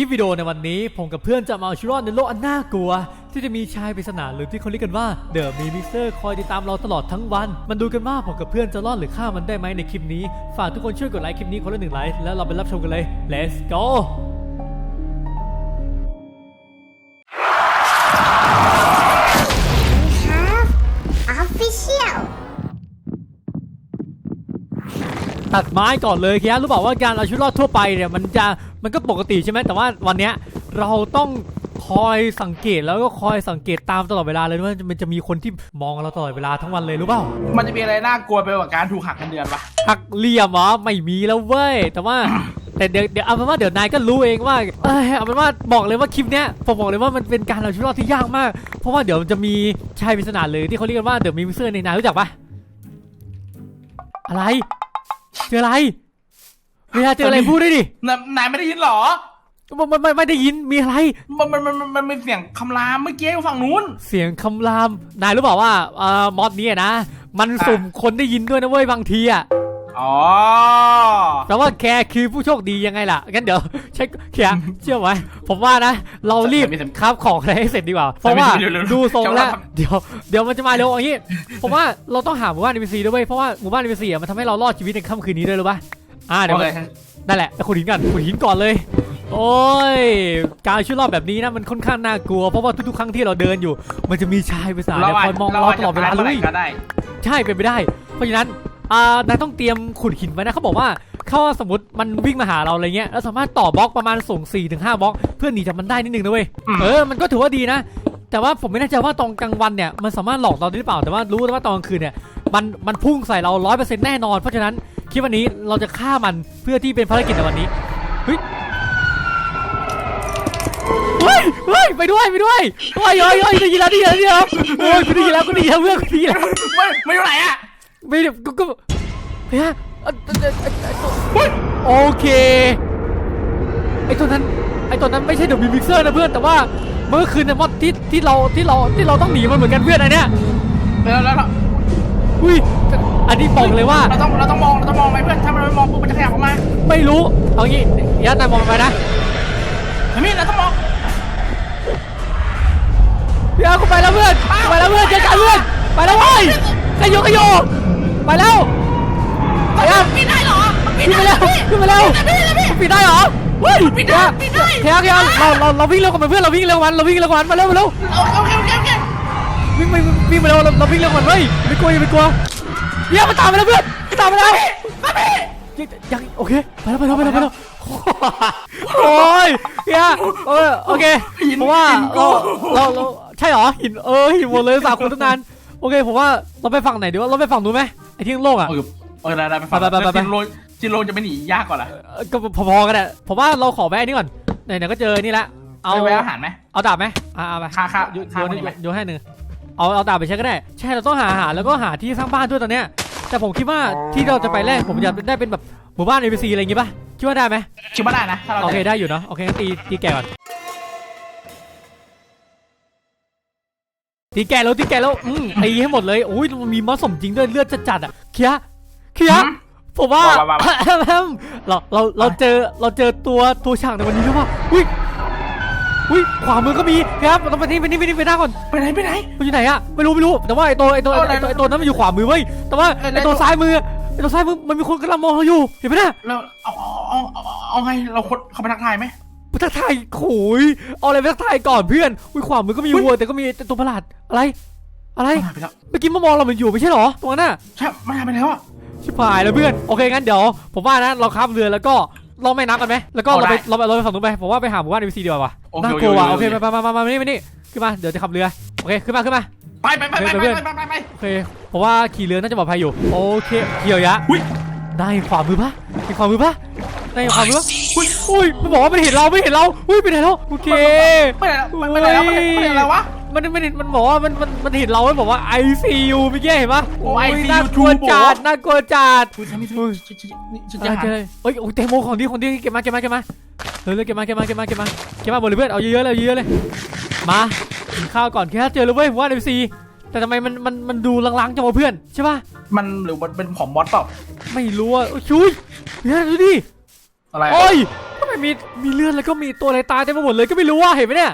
คลิปวิดีโอในวันนี้ผมกับเพื่อนจะมาเอาชีวิตรอดในโลกอันน่ากลัว ที่จะมีชายปริศนาหรือที่เขาเรียกกันว่าเดอะมีมิเซอร์คอยติดตามเราตลอดทั้งวัน มันดูกันว่าผมกับเพื่อนจะรอดหรือฆ่ามันได้ไหมในคลิปนี้ ฝากทุกคนช่วยกดไลค์คลิปนี้คนละหนึ่งไลค์แล้วเราไปรับชมกันเลย let's go ตัดไม้ก่อนเลยแค่รู้เปล่าว่าการเอาชีวิตรอดทั่วไปเนี่ยมันจะมันก็ปกติใช่ไหมแต่ว่าวันเนี้ยเราต้องคอยสังเกตแล้วก็คอยสังเกตตามตลอดเวลาเลยว่ามันจะมีคนที่มองเราตลอดเวลาทั้งวันเลยรู้เปล่ามันจะมีอะไรน่ากลัวไปกว่าการถูกหักเงินเดือนปะหักเหลี่ยมเหรอไม่มีแล้วเว้ยแต่ว่าแต่เดี๋ยวเดี๋ยวเอาเป็นว่าเดี๋ยวนายก็รู้เองว่าเอยเอาเป็นว่าบอกเลยว่าคลิปเนี้ยผมบอกเลยว่ามันเป็นการเอาชีวิตรอดที่ยากมาก เพราะว่าเดี๋ยวมันจะมีชายปริศนาเลยที่เขาเรียกกันว่าเดี๋ยวมีมิเซอร์ในนายรู้จักปะอะไร เจออะไรเวลาเจออะไรพูดได้ดินายนายไม่ได้ยินเหรอไม่ไม่ไม่ไม่ได้ยินมีอะไรมันมันมันมันมันเป็นเสียงคำรามเมื่อกี้ฝั่งนู้น เสียงคำรามนายรู้เปล่าว่าเอ่อมอดนี้นะ มันสุ่มคนได้ยินด้วยนะเว้ยบางทีอะ อ๋อแต่ว่าแกคือผู้โชคดียังไงล่ะ งั้นเดี๋ยวเช็คแกเชื่อไหมผมว่านะ เรารีบครับของอะไรให้เสร็จดีกว่า เพราะว่าดูทรงแล้วเดี๋ยวเดี๋ยวมันจะมาเร็วอย่างนี้ ผมว่าเราต้องหาหมู่บ้าน NPC ด้วยเวยเพราะว่าหมู่บ้าน NPC อะมันทำให้เรารอดชีวิตในค่ำคืนนี้ด้วยหรือปะอ่าเดี๋ยวโอมันเคนั่นแหละไปขุดหินกันขุดหินก่อนเลยโอ้ยการเอาชีวิตรอดแบบนี้นะมันค่อนข้างน่ากลัวเพราะว่าทุกๆครั้งที่เราเดินอยู่ มันจะมีชายไปสายเราคอาอยจมองเราเราอาจตจะลอดเวลาตายเลเมื่อไหร่ยก็ได้ใช่เป็นไปได้ เพราะฉะนั้น อ่านายต้องเตรียมขุดหินไว้นะเขาบอกว่าถ้าสมมติมันวิ่งมาหาเราอะไรเงี้ยแล้วสามารถต่อบล็อกประมาณส่ง4-5ถึงบล็อกเพื่อหนีจากมันได้นิดนึงนะเว้ยอืมเออมันก็ถือว่าดีนะ แต่ว่าผมไม่แน่ใจว่าตอนกลางวันเนี่ยมันสามารถหลอกเราได้หรือเปล่าแต่ว่ารู้ว่าตอนกลางคืนเนี่ยมันมันพุ่งใส่เราร้อยเปอร์เซ็นต์แน่นอน เพราะฉะนั้นคลิปวันนี้เราจะฆ่ามันเพื่อที่เป็นภารกิจในวันนี้เฮ้ยเฮ้ยเฮ้ยไปด้วยไปด้วยเฮ้ยเฮ้ยเฮ้ยได้ยินแล้วได้ยินแล้วได้ยินแล้วโอ้ยกูได้ยินแล้วกูได้ยินแล้วเพื่อนกูได้ยินแล้วไม่ไม่อยู่ไหนอะ ไม่ได้ก็ก็เฮ้ยเอ่อเอ่อเอ่อเอ่อเอ่อโอเค ไอตัวนั้น ไอตัวนั้นไม่ใช่เดอะมิมิกเซอร์นะเพื่อน แต่ว่าเมื่อคืนเนี่ยมอดที่ที่เราที่เราที่เราต้องหนีมันเหมือนกันเพื่อนอันเนี้ยแล้วแล้วแล้วอุ้ย อันนี้บอกเลยว่า เราต้องเราต้องมองเราต้องมองไปเพื่อน ถ้ามันไม่มองปุ๊บมันจะขยับออกมา ไม่รู้ เอางี้ยัดนายมองไปนะเห็นไหมเราต้องมองพี่อากูไปแล้วเพื่อนกูไปแล้วเพื่อนเจอกันเพื่อน ไปแล้วเว้ยขยโยขยโย ไปแล้วไปยังปิดได้เหรอขึ้นไปแล้วขึ้นไปแล้วปิดได้เหรอเฮ้ยปิดได้ปิดได้เฮียเฮียเราเราเราวิ่งเร็วกว่ามันเพื่อนเราวิ่งเร็วกว่ามันเราวิ่งเร็วกว่ามันมาเร็วมาเร็วโอเคโอเคโอเคโอเควิ่งไปวิ่งไปเร็วเราเราวิ่งเร็วกว่ามันเฮ้ยไม่กลัวอย่าไปกลัวเฮียมันตามไปแล้วเพื่อนมันตามไปแล้วยังยังโอเคไปแล้วไปแล้วไปแล้วไปแล้วโอ้ยเฮียเออโอเคเพราะว่าเราเราเราใช่เหรอหินเออหินหมดเลยสามคนตั้งนานโอเคผมว่าเราไปฝั่งไหนดีวะเราไปฝั่งนู้นไหม ไอ้ที่โล่งอะ เออเออได้ได้ไปฟังไปไปไปไปจินโรจินโรจะไม่หนียากกว่าล่ะเออก็พอๆกันแหละผมว่าเราขอแวะนี่ก่อนไหนๆก็เจอนี่ละเอาไปแวะอาหารไหม เอาดาบไหมอ่าเอาไปค่าค่าโยนค่าโยนคนนี้ไหม โยนให้หนึ่งเอาเอาดาบไปใช้ก็ได้ ใช่เราต้องหาอาหารแล้วก็หาที่สร้างบ้านด้วยตอนเนี้ยแต่ผมคิดว่าที่เราจะไปแรกผมอยากได้เป็นแบบหมู่บ้าน NPC อะไรอย่างงี้ป่ะคิดว่าได้ไหมคิดว่าได้นะถ้าเราโอเคจะได้อยู่เนาะโอเคงั้นตีตีแกะก่อน ตีแกะแล้วตีแกะแล้วอืมตีให้หมดเลยโอ้ยมันมีมอสสมจริงด้วยเลือดจัดๆอะเคียะเคียะหืมผมว่าว่าว่าว่าเราเราเราเจอเราเจอตัวตัวฉากในวันนี้หรือเปล่าอุ้ยอุ้ยขวามือก็มีครับเราไปนี่ไปนี่ไปนี่ไปหน้าก่อนไปไหนไปไหนมันอยู่ไหนอะไม่รู้ไม่รู้แต่ว่าไอตัวไอตัวเอาไหนไอตัวไอตัวนั้นมันอยู่ขวามือเว้ยแต่ว่าไหนไหนไอตัวซ้ายมือไอตัวซ้ายมือมันมีคนกำลังมองเราอยู่เห็นไหมน่ะเราเอาเอาเอาเอาเอาไงเราคนเขาไปทักทายไหม พุทธไทยโขยเอาอะไรพุทธไทยก่อนเพื่อนอุ้ยขวามือก็มีวัวแต่ก็มีตัวประหลาดอะไร อะไรมันหายไปแล้วเมื่อวามงเรามันอยู่ไม่ใช่หรอตรงนั้นน่ะใช่มันหาไปแล้วะชิบหายแล้วเพื่อนโอเคงั้นเดี๋ยวผมว่านะเราข้ามเรือแล้วก็ลองไม่นับกันไหมแล้วก็เราไปเราไปเราไปฝั่งนู้นไปผมว่าไปหาหมู่บ้านเอวีซีดีกว่าน่ากลัวว่ะโอเคมามามามานี่มานี่ขึ้นมาเดี๋ยวจะขับเรือโอเคขึ้นมาขึ้นมาไปไปไปไปไปไปไปโอเคผมว่าขี่เรือน่าจะปลอดภัยอยู่โอเคเกี่ยวยะ อุ้ยได้ขวามือปะได้ขวามือปะได้ขวามือปะอุ้ยอุ้ยมันบอกว่ามันเห็นเราไม่เห็นเราอุ้ยไปไหนแล้วโอเคไปไหนแล้วไปไหนแล้วไปไหนไปไหนแล้ววะมันมันเห็นมันบอกว่ามันมันมันเห็นเรามันบอกว่า ICU เมื่อกี้เห็นปะโอ้ ICU น่ากลัวจัดน่ากลัวจัดอุ้ยฉันมีอุ้ยฉันฉันฉันเจะหาเจอเอ้ยโอ้ยแตโมของดีของดีเก็บมาเก็บมาเก็บมาเร็วเร็วเก็บมาเก็บมาเก็บมาเก็บมาเก็บมาหมดเลยเพื่อนเอาเยอะๆเลยเอายอะๆเลยมากินข้าวก่อนแค่เจอเลยเว้ยว่า ICU แต่ทำไมมันมันมันดูลางๆจังวะเพื่อนใช่ปะมันหรือมันเป็นของมอสเปล่าไม่รู้อะโอ้ยชุยเนี่ยดูดิอะไรโอ้ยทำไมมีมีเลือดแล้วก็มีตัวอะไรตายเต็มไปหมดเลยก็ไม่รู้ว่าเห็นไหมเนี่ย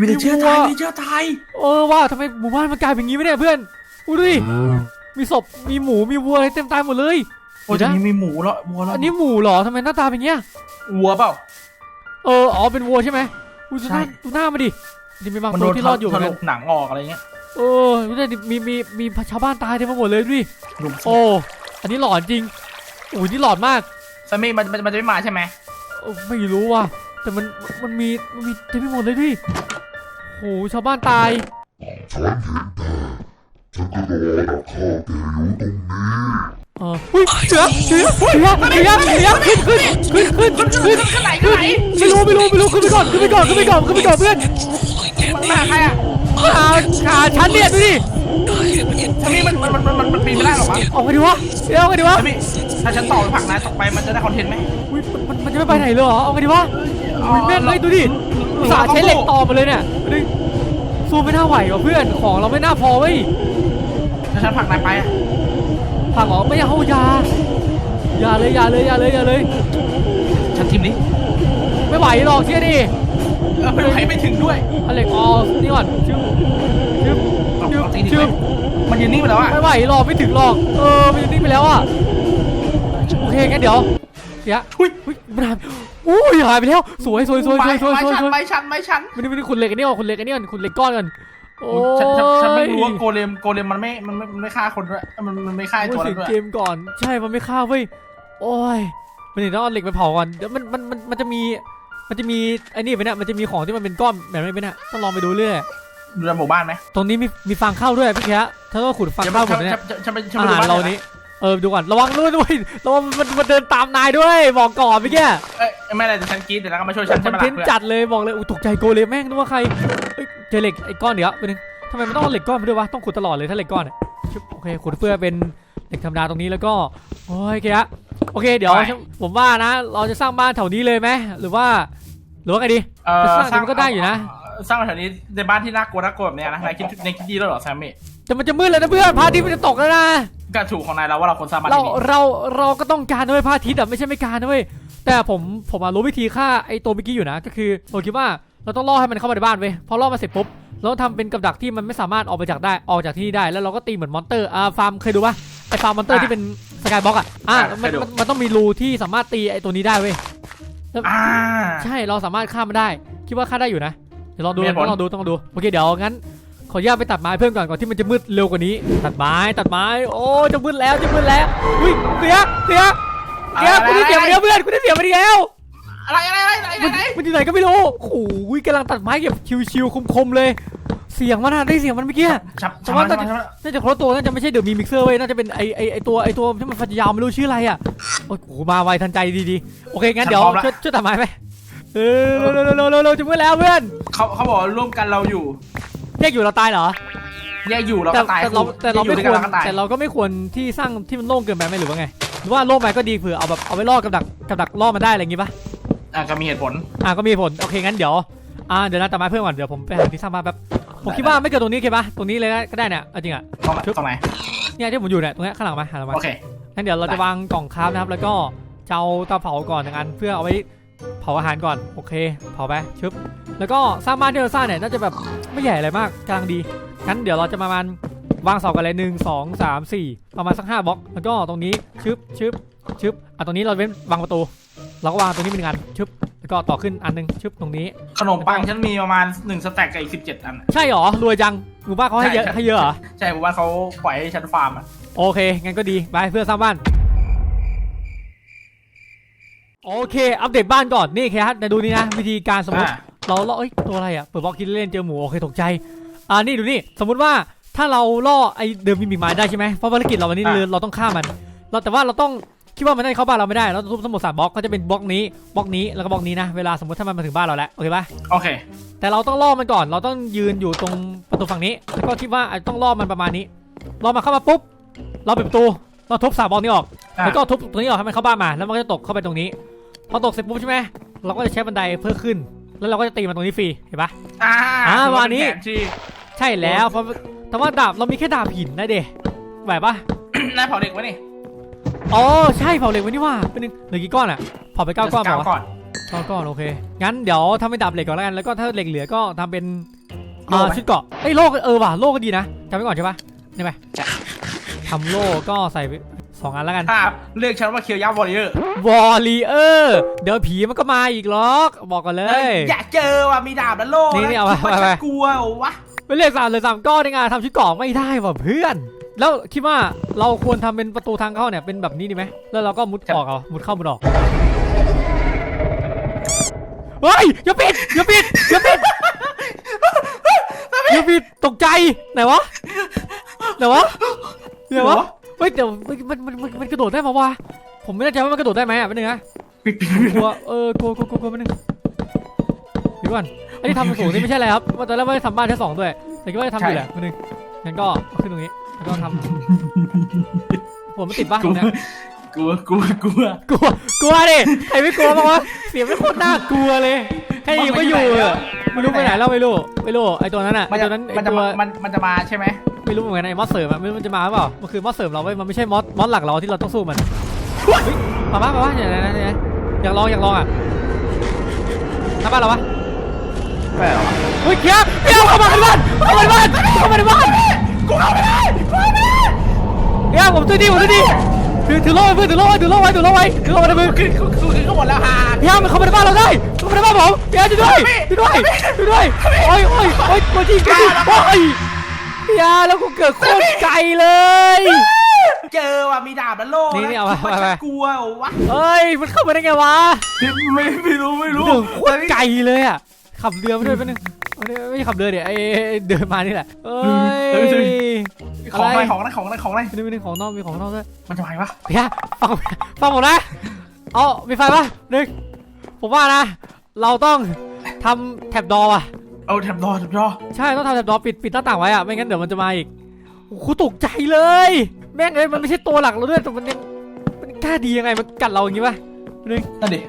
วิลเจอร์มีไทวัยววิลเจอร์ไทยเออว่าทำไมหมู่บ้านมันกลายเป็นอย่างนี้วะเนี่ยเพื่อนดูดิมีศพมีหมูมีวัวอะไรเต็มตายหมดเลยโอ้ยเดี๋ยวจะนะมีมีหมูแล้ววัวแล้วอันนี้หมูเหรอทำไมหน้าตาเป็นอย่างเงี้ยวัวเปล่า เอออ๋อเป็นวัวใช่ไหมดูหน้าใช่ ดูหน้ามาดินี่มีบางมันตัโดวนที่รอดอยู่เหมืถอนลกันกหนังออกอะไรเงี้ย เออดูดิมีมีมีชาวบ้านตายเต็มไปหมดเลยดูดิลุมโอ้อันนี้หลอนจริงโอ้ยนี่หลอนมากซามี่มันมันมันจะไม่มาใช่ไหมเออไม่รู้ว่ะแต่มันมันมีมันมีเต็มไปหมดเลยดิโอ้โหชาวบ้านตายฉันเห็นเธอฉันก็รอดักฆ่าแกอยู่ตรงนี้เอออุ้ยเสือเสือเสือเสือเสือขึ้นขึ้นขึ้นขึ้นขึ้นขึ้นขึ้นไหนขึ้นไหนไม่รู้ไม่รู้ไม่รู้ขึ้นไปก่อนขึ้นไปก่อนขึ้นไปก่อนขึ้นไปก่อนเพื่อนมันมาใครอะ ขาขาฉันเนี่ยดูดิซามี่มันมันมันมันมันปีนไม่ได้หรอวะออกไปดิวะเดี๋ยวออกไปดิวะซามี่ถ้าฉันต่อผักนายตกไปมันจะได้คอนเทนต์ไหมอุ้ยมันมันจะไม่ไปไหนเลยเหรอออกไปดิวะอุ้ยแม่งเลยดูดิอุตสาห์ใช้เหล็กต่อมาเลยเนี่ยดูสู้ไม่น่าไหวว่ะเพื่อนของเราไม่น่าพอเว้ยถ้าฉันผักนายไปอะผักหรอไม่เอายาอย่าเลยอย่าเลยอย่าเลยอย่าเลยฉันทีมนี้ ไม่ไหวหรอกเชื่อดิเออไม่ไหวไม่ถึงด้วยเอาเหล็กออกนี่ก่อน เอาชึบเอาจริงดิชึบมันยืนนิ่งไปแล้วอะไม่ไหวหรอกไม่ถึงหรอก เออมันยู่นิ่งไปแล้วอะ โอเคงั้นเดี๋ยวเสียทุยอุ้ยมันหายอุ้ยหายไปแล้ว สวยสวยสวยสวยสวยไม่สวยชันสวยไม่ชันไม่ชันไม่ได้ไม่ได้ขุดเล็กอันนี้ก่อนขุดเล็กอันนี้ก่อนขุดเล็กก้อนก่อนโอ้ยฉันฉันฉันไม่รู้ว่าโกเลมโกเลมมันไม่มันไม่มันไม่ฆ่าคนด้วยมันมันไม่ฆ่าไอ้โอ้ตัวนั้เสียนงด้วยเกมก่อน ใช่มันไม่ฆ่าเว้ยโอ้ยมันเดี๋ยวต้องเอาเหล็กไปเผาก่อนเดี๋ยวมันมันมันมันจะมี มันจะมีไอ้นี่ไปเนี่ยมันจะมีของที่มันเป็นก้อนแบบนี้ไปเนี่ยต้องลองไปดูเรื่อย ดูในหมู่บ้านไหมตรงนี้มีมีฟางข้าวด้วยพี่แคะถ้าเราขุดฟางฉันข้าวหมฉัดนเนี่ยฉันฉันไปฉันอาไปดูหารบ้านเรานี้เออดูก่อนระวังด้วยด้วยระวังมันมันเดินตามนายด้วยบอกก่อนพี่แกเอ้ยไม่อะไรแต่ฉันกรีดเดี๋ยวแล้วก็มาช่วยฉันคใช่อนไหมเทล่ะนต์เพื่อนจัดเลยบอกเลยอุ้ยตกใจโกเลยแม่งนึกว่าใครเอ้ยเจอเหล็กไอ้ก้อนเดี๋ยวไปนึงทำไมมันต้องเอาเหล็กก้อนไปด้วยวะต้องขุดตลอดเลยถ้าเหล็กก้อนอะชึบโอเคขุดเพื่อเป็นเหล็กธรรมดาตรงนี้แล้วก็โอ้ยโอเคฮะโอเคเดี๋ยวผมว่านะ เราจะสร้างบ้านแถวนี้เลยไหมหรือว่าหรือว่าไงดีเออสร้างมันก็ได้อยู่นะ สร้างแถวนี้ในบ้านที่น่ากลัวน่ากลัวแบบเนี้ยนะนายคิดในคิดดีแล้วเหรอแซมมี่แต่มันจะมืดแล้วนะเพื่อนพระอาทิตย์มันจะตกแล้วนะกระถูกของนายแล้วว่าเราควรสร้างบ้านเราที่นี่เราเราก็ต้องการด้วยพระอาทิตย์อะไม่ใช่ไม่การด้วยแต่ผมผมอะรู้วิธีฆ่าไอ้ตัวเมื่อกี้อยู่นะ ก็คือผมคิดว่าเราต้องล่อให้มันเข้ามาในบ้านเว้ยพอล่อมาเสร็จปุ๊บเราต้องทำเป็นกับดักที่มันไม่สามารถออกไปจากได้ออกจากที่นี่ได้แล้วเราก็ตีเหมือนมอนเตอร์อ่าฟาร์มเคยดูปะไอ้ฟาร์มมอนเตอร์ที่เป็นสกายบ็อกอะอะมันมันมันต้องมีรูที่สามารถตีไอ้ตัวนี้ได้เว้ยอ่า ใช่เราสามารถฆ่ามันได้ คิดว่าฆ่าได้อยู่นะ เดี๋ยวลองดูมีเหตุผลต้องลองดูต้องลองดูโอเคเดี๋ยวงั้น ขออนุญาตไปตัดไม้เพิ่มก่อนก่อนที่มันจะมืดเร็วกว่านี้ ตัดไม้ตัดไม้ โอ้จะมืดแล้วจะมืดแล้วอุ้ยเสียเสียเดี๋ยวกูได้เสียงมาเดียวเพื่อนกูได้เสียงมาเดียวอะไรอะไรอะไรอะไรมันอะไรมันอยู่ไหนก็ไม่รู้โอ้โหกำลังตัดไม้เก็บชิวๆคมๆเลย เสียงมันอะได้เสียงมันเมื่อกี้ชับแต่ชับว่าชัน่าบจะชับน่าจะคนละตัวน่าจะไม่ใช่เดอะมีมิกเซอร์เว้ยน่าจะเป็นไอไอไอตัวไอตัวที่มันฟันยาวไม่รู้ชื่ออะไรอะโอ้โหมาไวทันใจดีๆโอเคงั้นเดี๋ยวช่วยช่วยตัดไม้ไปเออเร็วๆเร็วๆเร็วๆเร็วๆจะมืดแล้วเพื่อน เขาเขาบอกว่าร่วมกันเราอยู่แยกอยู่เราตายเหรอแยกอยู่เราแต่ก็ตายแต่เราแต่เราอไม่ยู่ด้วยคกัวนรเราก็ตายแต่เราก็ไม่ควรที่สร้างที่มันโล่งเกินไปไหมหรือว่าไงหรือว่าโล่งไปก็ดีเผื่อเอาแบบเอาไว้ล่อกับดักกับดักล่อมันได้อะไรอย่างงี้ปะอะก็มีเหตุผล อะก็มีผลโอเคงั้นเดี๋ยวอ่าเดี๋ยวนะตัดไม้เพิ่มก่อนเดี๋ยวผมไปหาที่สร้างบ้านแป๊บผมคิดว่าไม่เกินตรงนี้โอเคปะตรงนี้เลยก็ได้เนี่ยเอาจริงอะ ตรงไหนตรงไหนเนี่ยที่ผมอยู่เนี่ยตรงเนี้ยข้างหลังมาหันหลังมาโอเค งั้นเดี๋ยวเราจะวางกล่องคราฟนะครับแล้วก็จะเอาเตาเผาก่อนหนึ่งอันเพื่อเอาไว้ เผาอาหารก่อนโอเคเผาไปชึบแล้วก็สร้างบ้านที่เราสร้างเนี่ยน่าจะแบบไม่ใหญ่อะไรมากกำลังดีงั้นเดี๋ยวเราจะประมาณวางเสากันเลยหนึ่งสองสามสี่ประมาณสักห้าบล็อก แล้วก็ตรงนี้ชึบชึบชึบอะตรงนี้เราเว้นวางประตู เราก็วางตรงนี้เป็นหนึ่งอันชึบแล้วก็ต่อขึ้นอันหนึงชึบตรงนี้ ขนมปังฉันมีประมาณหนึ่งสแต็กกับอีกสิบเจ็ดอัน ใช่หรอรวยจังหมู่บ้านเขาให้เยอะใช่ให้เยอะเหรอใช่ผมว่าเขาปล่อยให้ฉันฟาร์มอะโอเคงั้นก็ดีไปเพื่อสร้างบ้าน โอเค อัปเดตบ้านก่อน นี่แค่ดูนี่นะ วิธีการสมมติอ่าเราล่อเอ้ยตัวอะไรอะ เปิดบล็อกคิดเล่นเจอหมู โอเค ตกใจ อ่า นี่ดูนี่ สมมุติว่าถ้าเราล่อไอเดิมมิมิกมาได้ใช่ไหมเพราะภารกิจเราวันนี้เราเราต้องฆ่ามัน เราแต่ว่าเราต้องคิดว่ามันได้เข้าบ้านเราไม่ได้เราต้องทุบสมุดสามบล็อกก็จะเป็นบล็อกนี้บล็อกนี้แล้วก็บล็อกนี้นะเวลาสมมติถ้ามันมาถึงบ้านเราแล้วโอเคปะโอเค แต่เราต้องล่อมันก่อน เราต้องยืนอยู่ตรงประตูฝั่งนี้แล้วก็คิดว่าอาจจะต้องล่อมันประมาณนี้ล่อมันเข้ามาปุ๊บ เราปิดประตูเราทุบสามบล็อกนี้ออกอะแล้วก็ทุบตรงนี้ออกให้มันเข้าบ้านมาแล้วมันก็จะตกเข้าไปตรงนี้ พอตกเสร็จปุ๊บใช่ไหมเราก็จะใช้บันไดเพื่อขึ้น แล้วเราก็จะตีมันตรงนี้ฟรีเห็นปะ อ่าอ่าถือวันนี้ เป็แผที่ใช่แล้วเพราะแต่ว่าดาบเรามีแค่ดาบหินนะเดไหวปะนายเผาเด็กไว้นี่อ๋อใช่เผาเหล็กไว้นี่ว่าเป็นหนึ่งเหลือกี่ก้อนอะเผาไปเก้าก้อนเปล่าวะ ก่อนก็ก่อนโอเค งั้นเดี๋ยวทำเป็นดาบเหล็กก่อนแล้วกัน แล้วก็ถ้าเหล็กเหลือก็ทำเป็นโล่อ่าไหม ชุดเกราะเอ้ยโล่ก็เออว่ะโล่ก็ดีนะจำไว้ก่อนใช่ปะนี่ไปทำโล่ก็ใส่ไป สองอันแล้วกันอ่าเรียกฉันว่าเคียวยาวอริเออร์วอลเลเยอร์เดี๋ยวผีมันก็มาอีกหรอก บอกก่อนเลย อยากเจอว่ะมีดาบและโล่นี่นี่เอาคิดไปว่าไปฉัไปนกลัวเหรอวะไปเรียกสามเลยสามก้อนในงานทำชุดเกราะไม่ได้ว่ะเพื่อน แล้วคิดว่าเราควรทำเป็นประตูทางเข้าเนี่ยเป็นแบบนี้ดีไหมแล้วเราก็มุดออกเอามุดเข้ามุดออกเฮ้ยอย่าปิดอย่าปิดอย่าปิดอย่าปิดตกใจไหนวะไหนวะไหนวะ เฮ้ยเดี๋ยวมันมันมันมันกระโดดได้ปะวะผมไม่แน่ใจว่ามันกระโดดได้ไหมอะเป็นงนะปิดปิดปิดกลัวเออกลัวกลัวกลัวกลัวแป๊บนึงเดี๋ยวก่อนอันนี้ทำสูงนี่ไม่ใช่อะไรครับว่าตอนแรกว่าจะทำบ้านแค่สองด้วย แต่คิดว่าจะทำอยู่แหละแป๊บนึงงั้นก็เอาขึ้นตรงนี้แล้วก็ทำผมมันติดบ้านตรงเนี้ย กลัวกลัวกลัวกลัวกลัวดิใครไม่กลัวบ้างวะเสียงไม่โคตรน่ากลัวเลยแค่ยิงก็อยู่อะไม่รู้ไปไหนแล้วไม่รู้ไม่รู้ไอ้ตัวนั้นอะมัไอ้นจะตัวนั้นไอ้มันจะตัวมามันมันจะมาใช่ไหมไม่รู้เหมือนกันไอ้มอสเสริมอะไม่รู้มันจะมาหรือเปล่ามันคือมอสเสริมเราเว้ยมันไม่ใช่มอสมอสหลักเราที่เราต้องสู้มันเฮ้ยมาบ้ามาบ้าอย่างนั้นอย่างนั้นอยากลองอยากลองอะทำบ้านเราปะไม่หรอเฮ้ยเคียร์เคียร์เข้ามาในบ้านเข้ามาในบ้านเข้ามาในบ้านกูเข้าไม่ได้เข้าไม่ได้เคียร์ผมช่วยดีผมช่วยดี ถือถือโล่ไว้เพื่อนถือโล่ไว้ถือโล่ไว้ถือโล่ไว้ถือโล่ไว้ในมือคือคือคือคือก็หมดแล้วฮะเคียร์มันเข้ามาในบ้านเราได้เข้ามาในบ้านผมเคียร์ช่วยด้วยช่วยด้วยช่วยด้วยโอ้ยโอ้ยโอ้ยกลัวจริงกลัวจริงโอ้ยเคียร์แล้วกูเกิดโคตรไกลเลย เจอว่ะมีดาบและโล่นี่นี่เอาคิดว่าไปไปฉันกลัวเหรอวะเอ้ยมันเข้ามาได้ไงวะไม่ไม่รู้ไม่รู้ถึงโคตรไกลเลยอะขับเรือมาด้วยแป๊บนึงเอาดิ ไม่ใช่ขับเรือเดี๋ยวไอ้ไอ้เดินมานี่แหละเอ้ยของอะไรของอะไรของอะไรของอะไรนี่มีของนอกมีของนอกด้วยมันจะไปปะเฮียฟังฟังผมนะเอามีไฟปะหนึ่งผมว่านะ เราต้องทำแท็บดอว่ะเอาแถบดอแถบดอใช่ต้องทำแท็บดอปิดปิดหน้าต่างไว้อะไม่งั้นเดี๋ยวมันจะมาอีกโอ้โหตกใจเลย แม่งเอ้ยมันไม่ใช่ตัวหลักเราด้วยแต่มันยังมันกล้าดียังไงมันกัดเราอย่างงี้ปะนั่นดิ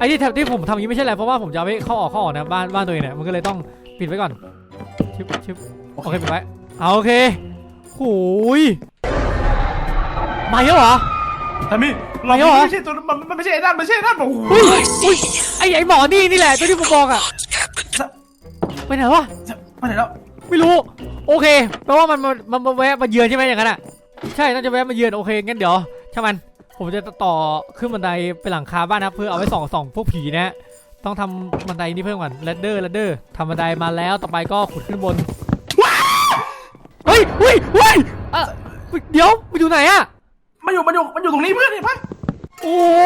ไอ้ที่แท็บที่ผมทำอย่างนี้ไม่ใช่อะไรเพราะว่าผมจะเอาไปเข้าออกเข้าออกนะบ้านบ้านตัวเองเนี่ยมันก็เลยต้องปิดไว้ก่อนชิบชิบโอเคปิดไว้เอาโอเคโหยมาเยอะเหรอแต่มี่เราไม่เหรอไม่ใช่ตัวมันมันไม่ใช่ไอ้นั่นไม่ใช่ไอ้นั่นโอ้โหอุ้ยอุ้ยไอ้ไอ้หมอนี่นี่แหละตัวที่ผมบอกอะไปไหนวะไปไหนแล้วไม่รู้ โอเคแปลว่ามันมันมันมาแวะมาเยือนใช่ไหมอย่างนั้นอะใช่น่าจะแวะมาเยือนโอเคงั้นเดี๋ยวช่างมัน ผมจะต่อขึ้นบันไดไปหลังคาบ้านนะเพื่อเอาไว้ส่องส่องพวกผีนะฮะต้องทำบันไดนี่เพิ่มก่อน ladder ladder ทำบันไดมาแล้วต่อไปก็ขุดขึ้นบนเฮ้ยเฮ้ยเฮ้ยเอ่อเดี๋ยวมันอยู่ไหนอะมันอยู่มันอยู่มันอยู่ตรงนี้เพื่อนเห็นปะโอ้โห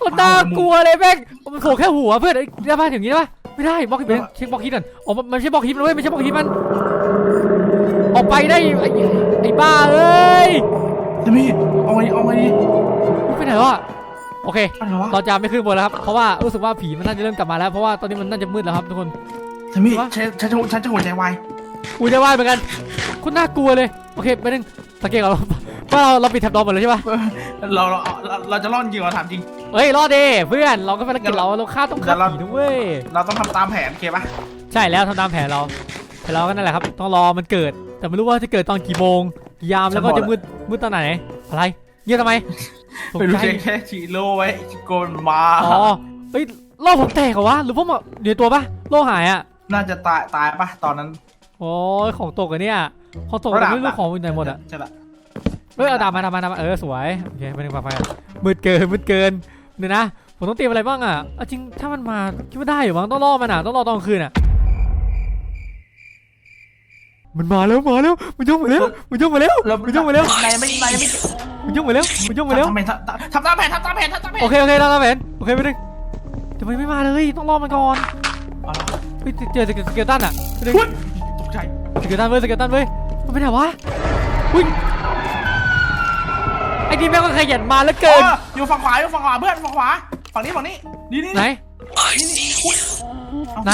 คนน่ากลัวเลยแม่งมันโผล่แค่หัวเพื่อนเอ้ยได้ป่ะอย่างนี้ได้ป่ะไม่ได้บล็อกฮิตเป็นเช็คบล็อกฮิตก่อนอ๋อมันมันไม่ใช่บล็อกฮิตมันเว้ยไม่ใช่บล็อกฮิตมัน ออกไปได้ไอ้ไอ้บ้าเอ้ยแต่มี่เอา ไงเอาไงดีมันไปไหนวะโอเคไปไหนวะเราจะไม่ขึ้นบนแล้วครับเพราะว่ารู้สึกว่าผีมันน่าจะเริ่มกลับมาแล้วเพราะว่าตอนนี้มันน่าจะมืดแล้วครับทุกคนแต่มี่วะฉันฉันจะฉันจะหัวใจวายอุ้ยจะว่าเหมือนกันคุณน่ากลัวเลยโอเคไปนึงสังเกตก่อนเราว่าเราเราปิดแท็บดอมหมดเลยใช่ปะเราเราเราเราจะรอดจริงเหรอถามจริงเฮ้ยรอดดิเพื่อนเราก็ภารกิจเราเราฆ่าต้องฆ่าเดี๋ยวเราผีนะเว้ยเราต้องทำตามแผนโอเคปะใช่แล้วทำตามแผนเราแต่เราก็นั่นแหละครับต้องรอมันเกิด แต่ไม่รู้ว่าจะเกิดตอนกี่โมงกี่ยามแล้วก็จะมืดมืดตอนไหนอะไร เงียบทำไมตกไม่รู้ใจแค่แค่ฉีโลไว้โกนมา อ๋อเฮ้ยโล่ผมแตกเหรอวะหรือพวกมันอยู่ในตัวปะโล่หายอะน่าจะตายตายปะตอนนั้นโอ้ยของตกอะเนี่ยของตกแต่ไม่รู้ของอยู่ไหนหมดอะใช่ละเฮ้ยเอาดาบมาดาบมาดาบมาเออสวยโอเคไปหนึ่งปากไฟอะมืดเกินมืดเกินเดี๋ยวนะผมต้องเตรียมอะไรบ้างอะเอาจริงถ้ามันมาคิดว่าได้อยู่มั้งต้องรอมันอะต้องรอตอนกลางคืนอะ มันมาแล้วมาแล้วมันย่องมาแล้วมันย่องมาแล้วเรามันย่องมาแล้วนายไม่นายไม่มันย่องมาแล้วมันย่องมาแล้วทำแผนทำตามแผนทำตามแผนทำตามแผนโอเคโอเคเราเราเห็นโอเคไปหนึ่งทำไมไม่มาเลยต้องรอมันก่อนเอาล่ะเฮ้ยเจอสเกลสเกลตันอะไปหนึ่งอุ๊ยตกใจสเกลตันเว้ยสเกลตันเว้ยมันไปไหนวะอุ้ยไอ้นี่แม่งก็ขยันมาแล้วเกินอ๋ออยู่ฝั่งขวาอยู่ฝั่งขวาเพื่อนฝั่งขวาฝั่งนี้ฝั่งนี้นี่นี่ไหนนี่นี่อุ๊ยไหน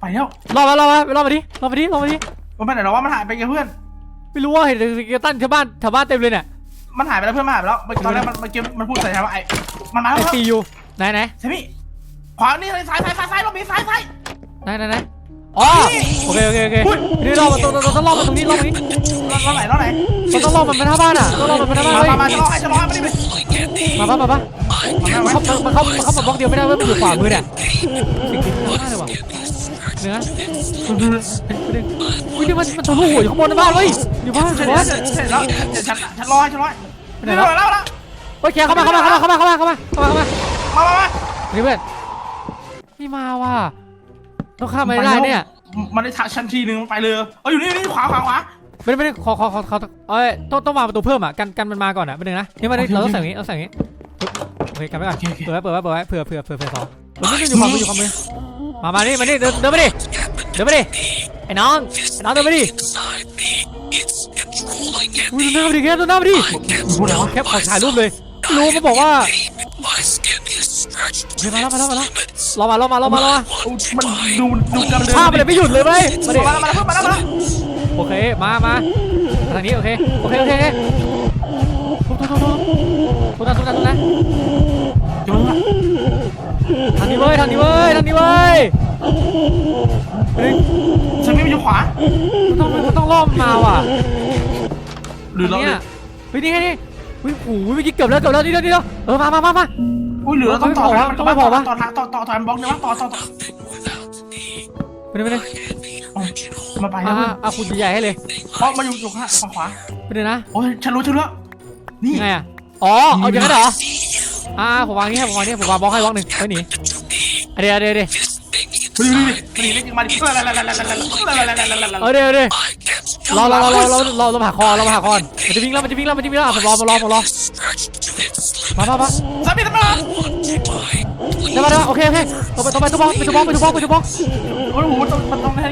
ไปแล้วรอมารอมาไปรอมาดิรอมาดิรอมาดิมันไปไหนแล้ววะมันหายไปกับเพื่อน ไม่รู้ว่าเห็นสเกลตันชาวบ้านชาวบ้านเต็มเลยเนี่ยมันหายไปแล้วเพื่อนมันหายไปแล้วตอนแรกมันมันเกมมันพูดใส่ฉันว่าไอ้มันมาแล้ไอวซียูไหนไหนใช่ไหมขวานี่เลยซ้ายซ้ายซ้ายซ้ายเรามีซ้ายซ้ายไหนไหนไหนอ๋อโอเคโอเคโอเคนี่รอบมันต้องต้องต้องรอบมันตรงนี้รอบตรงนี้เราไหนเราไหนมันต้องรอบมันไปหน้าบ้านอะต้องรอบมันไปหน้าบ้านมาเฮ้ยมามาจะรอให้จะรอให้ไม่ได้มาปะมาปะมามันเข้ามันเข้ามันเข้ามาบล็อกเดียวไม่ได้เว้ยมันอยู่ขวามือเนี่ยสิ่งที่น่าเลยว่ะ เนื้อวิ่งนี่มันมันทะลุหัวอยู่ข้างบนในบ้านเว้ยอยู่บ้านอยู่บ้านเสร็จแล้วเดี๋ยวฉันฉันรอให้ฉันรอให้ไปไหนแล้วแล้วแล้วโอเคเข้ามาเข้ามาเข้ามาเข้ามาเข้ามาข้ามาข้ามามามามานี่เพื่อนนี่มาว่ะต้องข้ามไปได้เนี่ยมันได้ทักฉันทีหนึ่งไปเลยเอออยู่นี่นี่ขวาขวาขวาไม่ไไม่ได้ขอขอขอขาเอ้ยต้องต้องวางประตูเพิ่มอะกันกันมันมาก่อนอะไม่ได้นะนี่มาได้เราต้องใส่อย่างนี้เราใส่อย่างนี้เฮ้ยกันไปก่อนเปิดว้เปิดไว้เปิดไว้เผื่อเผื่อเผื่อเผื่อสอง มันไม่อยู่ความมืออยู่ความมือมามานี่มานี่เดินเดินมาดิเดินมาดิไอ้น้องไอ้น้องเดินมาดิอุ้ยดูหน้ามาดิแคปดูหน้ามาดิพูดแล้วแคปขอถ่ายรูปเลยรู้มันบอกว่าเฮ้ยมาแล้วมาแล้วมาแล้วรอมารอมารอมารอมามันดูดูกำเดินภาพมันเลยไม่หยุดเลยเว้ยมาดิมาแล้วมาแล้วมาแล้วมาแล้วโอเคมามาทางนี้โอเคโอเคโอเคโอเคทุบทุบทุบทุบทุบนะทุบนะทุบนะจุ๊บ ทางนี้เว้ยทางนี้เว้ยทางนี้เว้ยเฮ้ยฉันไม่มีอยู่ขวามันต้องมันต้องล่อมมาว่ะหรือเราทางเนี่ยเฮ้ยนี่ไงนี่เฮ้ยโอ้โหเมื่อกี้เกือบแล้วเกือบแล้วนี่เดียวนี่เดียวเออมามามามา อุ้ยหรือเราต้องต่อต้องไม่พอวะต่อต่อต่อต่อบล็อกเนี่ยวะต่อต่อต่อไปเลยไปเลยมาไปอ่าแล้วอ่าคุณใหญ่ให้เลยเพราะมาอยู่อยู่ข้างฝั่งขวาไปเลยนะโอ้ยฉันรู้ฉันรู้นี่ ยังไงอะ อ๋อ เอาอย่างนั้นเหรอ อ่าผมวางนี่ให้ผมวางนี่ผมวางบล็อกให้บล็อกหนึ่งเฮ้ยหนีเดี๋ยวเดี๋ยวเดี๋ยวมาดิมาดิมาดิมาดิมาดิเออเดี๋ยวเดี๋ยวรอรอรอรอรอรอรอผ่าคอรอผ่าคอนมันจะวิ่งแล้วมันจะวิ่งแล้วมันจะวิ่งแล้วผมรอผมรอผมรอมามามาสามีทำไมเดี๋ยวมาเดี๋ยวโอเคโอเคตัวไปตัวไปตัวบล็อลไปตัวบล็อลไปตัวบล็อลไปตัวบล็อลโอ้โหมันต้องมันต้องได้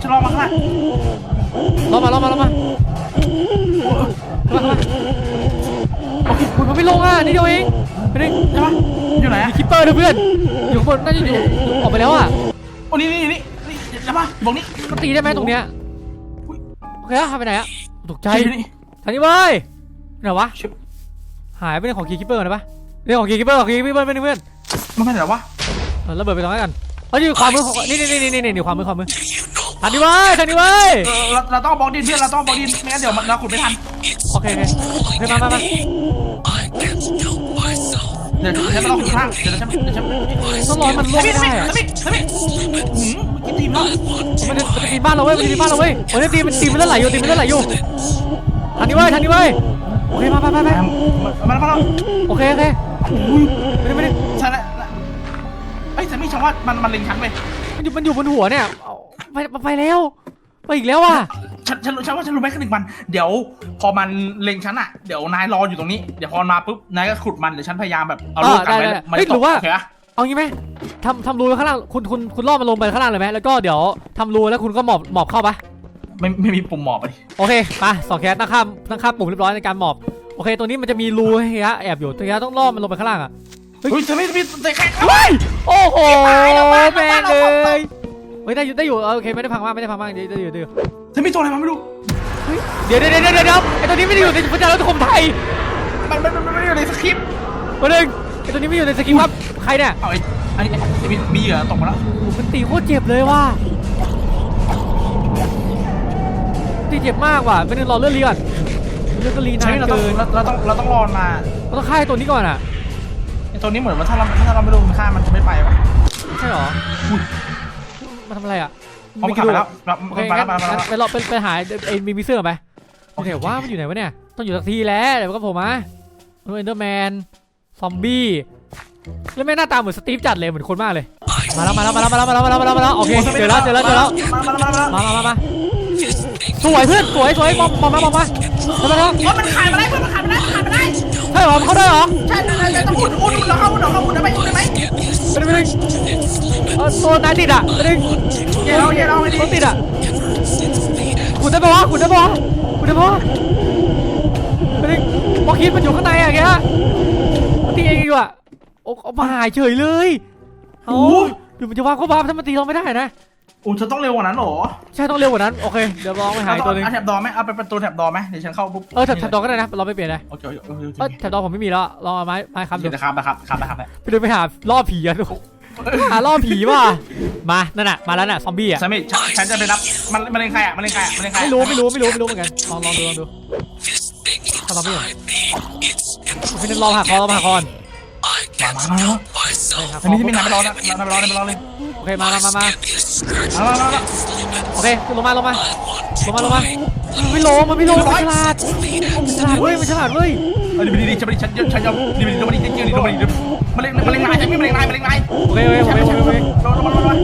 ฉันรอมาข้างหน้ารอมารอมารอมาโอเคคุณมันไม่ลงอะนี่เดียวเอง ไปดิใช่ปะอยู่ไหนมีคิปเปอร์ด้วยเพื่อน อยู่ข้างบนน่าจะอยู่ออกไปแล้วอะโอ้นี่นี่นี่นี่ใช่ปะบอกนี่มันตีได้ไหมตรงเนี้ยโอเคอะหายไปไหนอะตกใจใช่นี่ทางนี้เว้ยไหนวะชิบหายไปในของคีคิปเปอร์นะปะเรื่องของคีคิปเปอร์ของคีคิปเปอร์เพื่อนเพื่อนมันเป็นอะไรวะเออระเบิดไปตรงนั้นกันเฮ้ยอยู่ขวามมือของนี่นี่นี่นี่นี่นี่ขวามมือขวามมือทางนี้เว้ยทางนี้เว้ยเออเราเราต้องบล็อกดินเพื่อนเราต้องบล็อกดินไม่งั้นเดี๋ยวเราขุดไม่ทันโอเคโอเคโอเคมามามา เดี๋ยวฉันไม่ต้องขุดข้างเดี๋ยวฉันเดี๋ยวฉันต้องรอให้มันล่วงไม่ได้อะสมิธสมิธหืมกินทีมมันจะมันจะตีบ้านเราเว้ยมันจะตีบ้านเราเว้ยโอ้ยตีมันตีมันเลือดไหลอยู่ตีมันเลือดไหลอยู่ทางนี้เว้ยทางนี้เว้ยโอเคมาไปไปไปมันมาแล้วโอเคโอเคไม่ได้ไม่ได้ฉันเอ้ยสมิธฉันว่ามันมันเล็งฉันไปมันอยู่มันอยู่บนหัวเนี่ยไปไปแล้ว ไปอีกแล้วอะฉันฉันฉันว่าฉันรู้ไหมแค่หนึ่งวันเดี๋ยว พอมันเล็งฉันอะเดี๋ยวนายรออยู่ตรงนี้เดี๋ยวพอมาปุ๊บนายก็ขุดมันเดี๋ยวฉันพยายามแบบเอาลูกกันไว้มันตกโอเคปะ เอางี้ไหมทำทำรูไว้ข้างล่างคุณคุณคุณล่อมันลงไปข้างล่างเลยไหมแล้วก็เดี๋ยวทำรูแล้วคุณก็หมอบหมอบเข้าปะไม่ไม่ไม่มีปุ่มหมอบอะดิโอเคมาสองแคสตั้งค่าตั้งค่าปุ่มเรียบร้อยในการหมอบโอเคตัวนี้มันจะมีรูให้ฮะแอบอยู่ตัวนี้ต้องล่อมันลงไปข้างล่างอะ เฮ้ยสมิธสมิธเตะแข็งเฮ้ยโอ้โหตายแล้วบ้านแม่งบ้านเลเราของตกย เฮ้ยได้อยู่ได้อยู่เออโอเคไม่ได้พังมากไม่ได้พังมากได้ได้อยู่ได้อยู่สมิธตัวอะไรมาไม่รู้เดี๋ยวเดี๋ยวเดี๋ยวเดี๋ยวเดี๋ยวไอตัวนี้ไม่ได้อยู่ในพระเจ้าแล้วทุกคนไทยมันมันมันไม่อยู่ในสคริปต์มาหนึ่งไอตัวนี้ไม่อยู่ในสกิลครับใครเนี่ยเอาไอ้ไอ้มีมีเหยื่อตกมาแล้วโอ้โหมันตีโคตรเจ็บเลยว่ะตีเจ็บมากว่ะเป็นรอเลือดรีก่อนเลือดก็รีนาใช่นเราต้องเกินเราต้องเราต้องรอมาเราต้องฆ่าไอ้ตัวนี้ก่อนอะไอ้ตัวนี้เหมือนว่าถ้าเราถ้าเราไม่รู้มันฆ่ามันจะไม่ไปวะใช่หรอมา ทำอะไรอะเอามันกลับไปแล้วแบบโอเคไปงั้แล้วนไปแล้วไปงั้นแล้ว ไปรอไปไปหาไอ้มีมิเซอร์ไปโอเคว่ามันอยู่ไหนวะเนี่ย ต้องอยู่สักทีแล้วเดี๋ยวมันก็โผล่มาโอ้เอนเดอร์แมน ซอมบี้ แล้วแม่งหน้าตาเหมือนสตีฟจัดเลยเหมือนคนมากเลย มาแล้วมาแล้วมาแล้วมาแล้วมาแล้วมาแล้วมาแล้วมาแล้วโอเคเจอแล้วเจอแล้วเจอแล้ว มามามามามามามามามาสวยเพื่อนสวยสวยมองมองมามองมาทำไมครับโอ้มันขายมาได้เพื่อนมันขายมาได้ขายมาได้ใช่หรอมันเข้าได้หรอใช่ใช่ใช่ต้องอุ่นอุ่นอุ่นเราเข้าอุ่นเราเข้าอุ่นได้ไหมอุ่นได้ไหม ไม่ได้ไม่ได้เออตัวนายติดอะไม่ได้เดี๋ยวเราเดี๋ยวเราไม่ดีตัวติดอะขุดได้ปะวะขุดได้ปะวะขุดได้ปะวะไม่ได้บล็อกฮิตมันอยู่ข้างในอะแกมันตีเองดีกว่าโอ้เอามาหายเฉยเลยเอาเดี๋ยวมันจะวางเข้าบ้านถ้ามันตีเราไม่ได้นะ โอ้จะต้องเร็วกว่านั้นหรอใช่ต้องเร็วกว่านั้นโอเคเดี๋ยวลองไปหาอีกตัวหนึงเอาแถบดอไหมเอาไปเป็นตัวแถบดอไหมเดี๋ยวฉันเข้าปุ๊บเออแถบแถบดอกก็ได้นะเราไม่เปลี่ยนเลยโอเคโอเคโอเคเออแถบดอกผมไม่มีแล้วลองเอาไม้ไม้ค้ำดูเดี๋ยวนะครับนะครับครับนะครับไปเดินไปหาล่อผีอะทุกหาล่อผีว่ะมานั่นน่ะมาแล้วน่ะซอมบี้อะฉันไม่ฉันฉันจะไปนับมันมันเป็นใครอะมันเป็นใครอะมันเป็นใครไม่รู้ไม่รู้ไม่รู้ไม่รู้เหมือนกันลองลองดูลองดูเข้าซอมบี้ก่อนพี่นึกรอหักคอรอหักคอนมามามามาอันนี้จะมีนายไปรอนะนายไปรอนายไปรอเลยโอ เคมามามามามามามามาโอเคลงมาลงมาลงมาลงมาไม่ลงมันไม่ลงมันฉลาดมันฉลาดเว้ยมันฉลาดเว้ยเออดีดีดีฉันไม่ฉันฉันยอมดีดีดีดีดีดีดีดีมาเล่นมาเล่นนายฉันไม่มาเล่นนายมาเล่นนายโอเคโอเคโอเคโอเคโอเครอรอรอรอ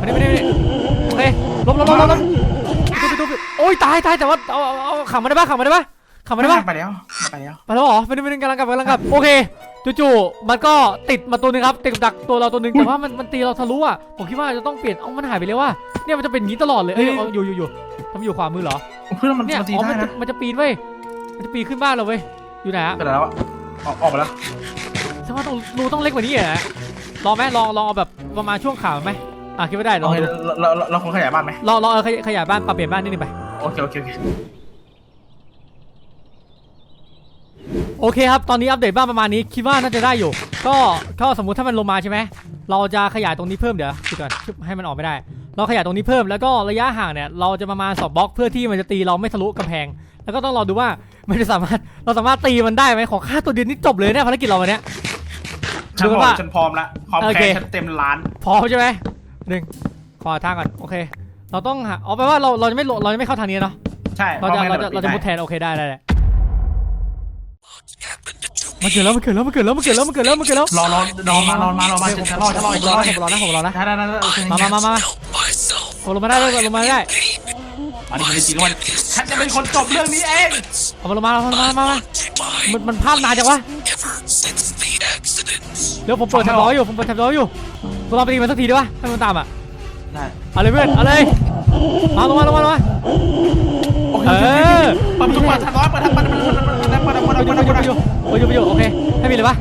มาดิมาดิมาดิโอเคลบลบลบลบลบไปดูไปดูโอ้ยตายตายแต่ว่าเอาเอาเอาขังมันได้ปะขังมันได้ปะ ขังมันได้ปะไปแล้วไปแล้วไปแล้วเหรอไปดูไปดูกำลังกลับกำลังกลับโอเคจู่ๆมันก็ติดมาตัวหนึงครับติดกับดักตัวเราตัวหนึงแต่ว่ามันมันตีเราทะลุอะผมคิดว่าจะต้องเปลี่ยนเอ้ามันหายไปเลยว่ะเนี่ยมันจะเป็นอย่างนี้ตลอดเลยเอ้ยเอาอยู่อยู่อยู่ทำอยู่ขวามือเหรอเพื่อนมันเนี่ยตีอ๋อได้มันจะนะมันจะปีนเว้ยมันจะปีนขึ้นบ้านเราเว้ยอยู่ไหนอะไปแล้วออกออกไปแล้วฉันว่าต้องรูต้องเล็กกว่านี้เหรอลองไหมลองลองเอาแบบประมาณช่วงขาไหมอะคิดว่าได้ลเราองดูเราเราคงขยายบ้านไหมลองลองเออขยขยายบ้านปรับเปลี่ยนบ้านนิดนึงไปโอเคโอเคโอเค โอเคครับ ตอนนี้อัปเดตบ้านประมาณนี้ คิดว่าน่าจะได้อยู่ ก็ก็สมมุติถ้ามันลงมาใช่ไหม เราจะขยายตรงนี้เพิ่มเดี๋ยวคิดก่อนชึบให้มันออกไม่ได้ เราขยายตรงนี้เพิ่มแล้วก็ระยะห่างเนี่ยเราจะประมาณสองบล็อกเพื่อที่มันจะตีเราไม่ทะลุกำแพง แล้วก็ต้องรอดูว่ามันจะสามารถเราสามารถตีมันได้ไหมขอค่าตัวเดียวนี่จบเลยเนี่ยภารกิจเราวันเนี้ย ฉันดูบกัอนกว่าฉันพร้อมแล้วความโอแค้เคนฉันเต็มล้านพอใช่ไหมหนึ่งขอทางก่อนโอเค เราต้องหาอ๋อแปลว่าเราเราจะไม่ลงเราจะไม่เข้าทางนี้เนาะใช่เราจะเราจะเราจะมุดแทนโอเคได้ได้ได้ มันเกิดแล้วมันเกิดแล้วมันเกิดแล้วมันเกิดแล้วมันเกิดแล้วมันเกิดแล้วรอรอรอมารอมารอมาฉันฉันรอฉันรอผมฉันรรออนะผมรอนะผมรอนะได้ได้ได้โอเคมามามามามาโอ้ลงมาได้เลยลงมาได้อันนี้จริงๆว่าฉันจะเป็นคนจบเรื่องนี้เองเอามาลงมาลงมามามามันมันภาพนานจังวะเดี๋ยวผมเปิดแท็บร้อยอยู่ผมเปิดแท็บร้อยอยู่พวกเราไปตีมันสักทีดีวะให้มันตามอะได้เอาเลยเพื่อนเอาเลยมาลงมาลงมาลงมาโอเคเออเปิดประตูเปิดทันร้อยเปิดทันเปิด เปิดเปิดเปิดเปิดเปิดเปิดไปดูไปดูไปดูไปดูโอเคให้มีเลยปะ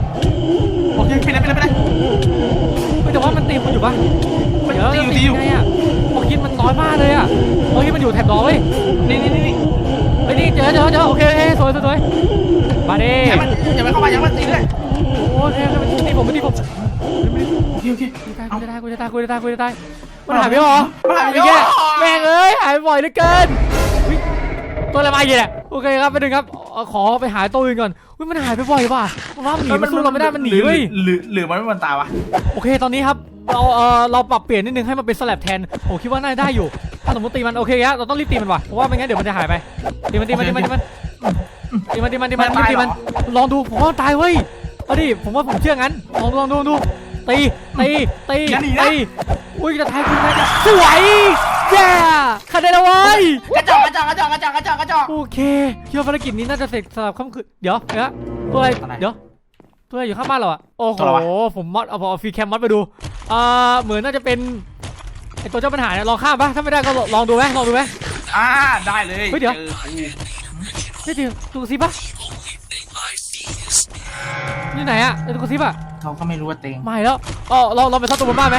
โอเคไปเลยไปเลยไปเลยไม่แต่ว่ามันตีคนอยู่ปะมันตีอยู่ตีอยู่ไงอะพอคิดมันน้อยมากเลยอะพอคิดมันอยู่แท็บร้อเว้ยนี่นี่นี่นี่เฮ้นี่เจอเจอเจอโอเคสวยสวยสวยมาดิอย่ามันอย่าไปเข้ามาอย่ามันตีเลยโอเคโอเคมันตีผมมันตีผมโอเคโอเคกูจะตายกูจะตายกูจะตายกูจะตายมันหายไปหรอมันหายไปแค่แม่งเอ้ยหายบ่อยเหลือเกิน ตัวอะไรมาอีกเนี่ยโอเคครับไปดึงครับเอาขอไปหาตัวอื่นก่อนอุ้ยมันหายไปบ่อยว่ะมันว่ามันหนีมันสู้เราไม่ได้มันหนีเว้ย หรือหรือมันไม่มันตายวะโอเค ตอนนี้ครับ เราเออเราปรับเปลี่ยนนิดนึงให้มันเป็นสลับแทนโอ้คิดว่าน่าจะได้อยู่ ถ้าสมมติตีมันโอเคฮะเราต้องรีบตีมันว่ะเพราะว่าไม่งั้นเดี๋ยวมันจะหายไปตีมันตีมันตีมันตีมันตีมันตีมันตีมันตีมันลองดูผมว่ามันตายเว้ยเอาดิผมว่าผมเชื่องั้นลองดูลองดูลองดูตีตีตีตีอุ้ยจะทายคุณไหมสวย แย่ขัดได้แล้วเว้ยกระจอกกระจอกกระจอกกระจอกกระจอกกระจอกโอเคคิดว่าภารกิจนี้น่าจะเสร็จสำหรับค่ำคืนเดี๋ยวเดี๋ยวตัวอะไรอะไรเดี๋ยวตัวอะไรอยู่ข้างบ้านเราอะโอ้โหตัวอะไรวะผมมอดเอาเอาฟรีแคมมอดไปดูอ่าเหมือนน่าจะเป็นไอตัวเจ้าปัญหาเนี่ยลองข้ามปะถ้าไม่ได้ก็ลองดูไหมลองดูไหมอ่าได้เลยเฮ้ยเดี๋ยวจอกูนี่จริงดูซิปะนี่ไหนอะไอตัวซิปอะเขาก็ไม่รู้ว่าเต็งไม่แล้วอ๋อเราเราไปซ่อนตัวบนบ้านไหม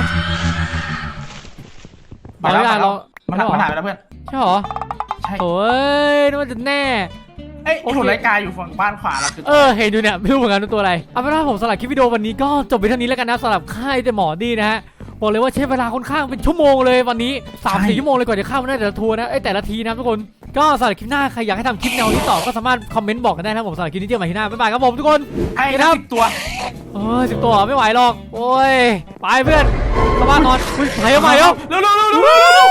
มาแล้วเอาไม่ได้มันเรามันหายไปแล้วเพื่อนใช่หรอใช่โอ้ยนึกว่าจะแน่เอ้ยโอเคหุ่นไร้กายอยู่ฝั่งบ้านขวาเราคือเออเห็นอยู่เนี่ยไม่รู้เหมือนกันว่าตัวอะไรเอาเป็นว่าผมสำหรับคลิปวิดีโอวันนี้ก็จบไปเท่านี้แล้วกันนะสำหรับค่ายแต่หมอดีนะฮะบอกเลยว่าใช้เวลาค่อนข้างเป็นชั่วโมงเลยวันนี้สามสี่ชั่วโมงเลยกว่าจะเข้ามาได้แต่ละทัวร์นะไอยแต่ละทีนะทุกคน ก็สำหรับคลิปหน้าใครอยากให้ทำคลิปแนวนี้ต่อก็สามารถคอมเมนต์บอกกันได้นะครับผมสำหรับคลิปนี้เจอกันใหม่ที่หน้าบ๊ายบายครับผมทุกคนให้ครันับบสิบตัวเออสิบตัวไม่ไหวหรอกโอ้ยไปเพื่อนกลับบ้านนอนอุ้ยไปเอาใหม่แล้วเร็วเร็วเร็วเร็วเร็วเร็ว